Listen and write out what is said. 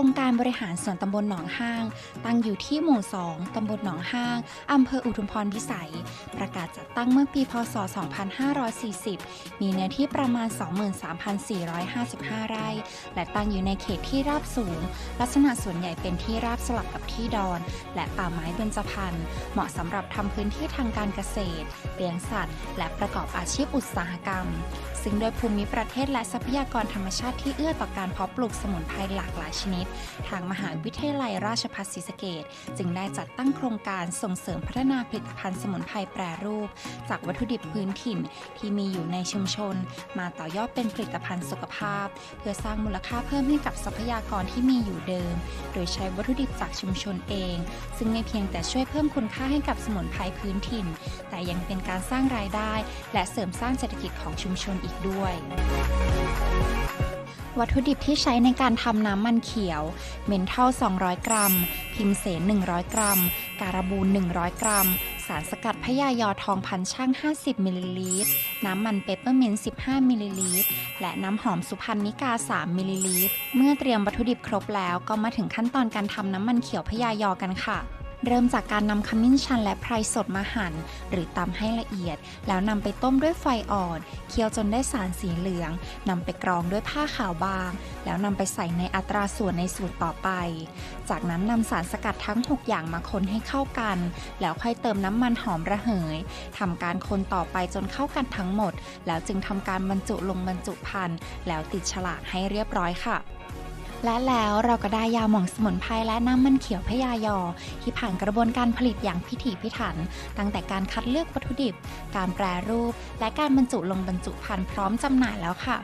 องค์การบริหารส่วนตำบลหนองห้าง ตั้งอยู่ที่หมู่2ตำบลหนองห้าง อำเภออุทุมพรพิสัย ประกาศจัดตั้งเมื่อปี พศ 2540 มีเนื้อที่ประมาณ 23,455 ไร่ และตั้งอยู่ในเขตที่ราบสูง ลักษณะส่วนใหญ่เป็นที่ราบสลับกับที่ดอน และป่าไม้เบญจพรรณ เหมาะสำหรับทำพื้นที่ทางการเกษตร เลี้ยงสัตว์ และประกอบอาชีพอุตสาหกรรม ซึ่งโดยภูมิประเทศและทรัพยากรธรรมชาติที่เอื้อต่อการเพาะปลูกสมุนไพรหลากหลายชนิดทางมหาวิทยาลัยราชภัฏศรีสะเกษจึงได้จัดตั้งโครงการส่งเสริมพัฒนาผลิตภัณฑ์สมุนไพรแปรรูป จากวัตถุดิบพื้นถิ่นที่มีอยู่ในชุมชน มาต่อยอดเป็นผลิตภัณฑ์สุขภาพ เพื่อสร้างมูลค่าเพิ่มให้กับทรัพยากรที่มีอยู่เดิม โดยใช้วัตถุดิบจากชุมชนเอง ซึ่งไม่เพียงแต่ช่วยเพิ่มคุณค่าให้กับสมุนไพรพื้นถิ่น แต่ยังเป็นการสร้างรายได้ และเสริมสร้างเศรษฐกิจของชุมชนอีกด้วย วัตถุดิบที่ใช้ในการทำน้ำมันเขียว เมนเทล200 กรัม พิมเสน 100 กรัม การบูน 100 กรัม สารสกัดพยายอทองพันช่าง 50 มิลลิลิตร น้ำมันเปปเปอร์มินต์15 มิลลิลิตร และน้ำหอมสุพรรณนิกา 3 มิลลิลิตร เมื่อเตรียมวัตถุดิบครบแล้วก็มาถึงขั้นตอนการทำน้ำมันเขียวพยายอกันค่ะ เริ่มจากการนำขมิ้นชันและไพรสดมาหั่น หรือตำให้ละเอียด แล้วนำไปต้มด้วยไฟอ่อน เคี่ยวจนได้สารสีเหลืองนำไปกรองด้วยผ้าขาวบาง แล้วนำไปใส่ในอัตราส่วนในสูตรต่อไป จากนั้นนำสารสกัดทั้ง 6 อย่างมาคนให้เข้ากัน แล้วค่อยเติมน้ำมันหอมระเหยทำการคนต่อไปจนเข้ากันทั้งหมด แล้วจึงทำการบรรจุลงบรรจุภัณฑ์แล้วติดฉลากให้เรียบร้อยค่ะ และแล้วเราก็ได้ยาหม่องสมุนไพรและน้ำมันเขียวพยายอ ที่ผ่านกระบวนการผลิตอย่างพิถีพิถัน ตั้งแต่การคัดเลือกวัตถุดิบ การแปรรูป และการบรรจุลงบรรจุภัณฑ์พร้อมจำหน่ายแล้วค่ะ